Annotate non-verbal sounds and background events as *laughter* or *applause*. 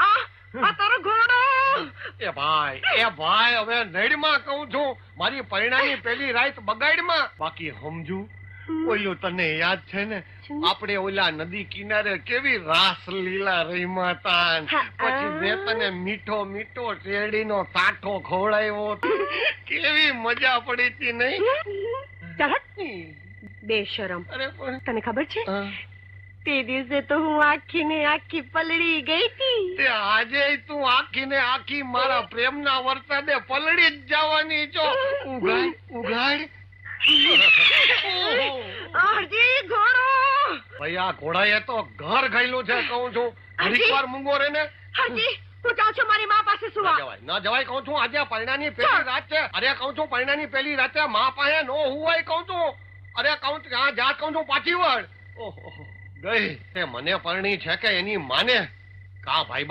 આ આ તારો ઘોડો! એ ભાઈ એ ભાઈ હવે નડમાં કહું છું મારી પરિણાની પેલી રાત બગાડમાં. બાકી સમજુ ઓલું તને યાદ છે ને? આપણે ઓલા નદી કિનારે કેવી રાસ લીલા રહીમાં તા પછી મેં તને મીઠો મીઠો શેરડીનો સાઠો ખવડાવ્યો કેવી મજા પડી હતી નહીં? બે શરમ. તને ખબર છે. તે દિવસે તો હું આખી ને આખી પલળી ગઈ હતી. તે આજે તું આખી ને આખી મારા પ્રેમના વરસાદે પલળી જ જવાની છો. ઉઘાડ ઉઘાડ. *laughs* હરજી ઘોડો. ભાઈ આ ઘોડાએ તો ઘર ગયેલું છે કહું છું. ઘડીક વાર મૂંગો રે ને. હાજી જાઉં છું મારી મા પાસે સુવા. જવાય ના જવાય કહું છું. આજે પરણાની પહેલી રાત છે. અરે કહું છું પરણાની પહેલી રાતે મા પાસે નો હુવાય કહું છું. અરે કહું જા કહું છું પાછી વળ. ઓહો ગઈ. તે મને પરણી છે કે એની માને? કા ભાઈ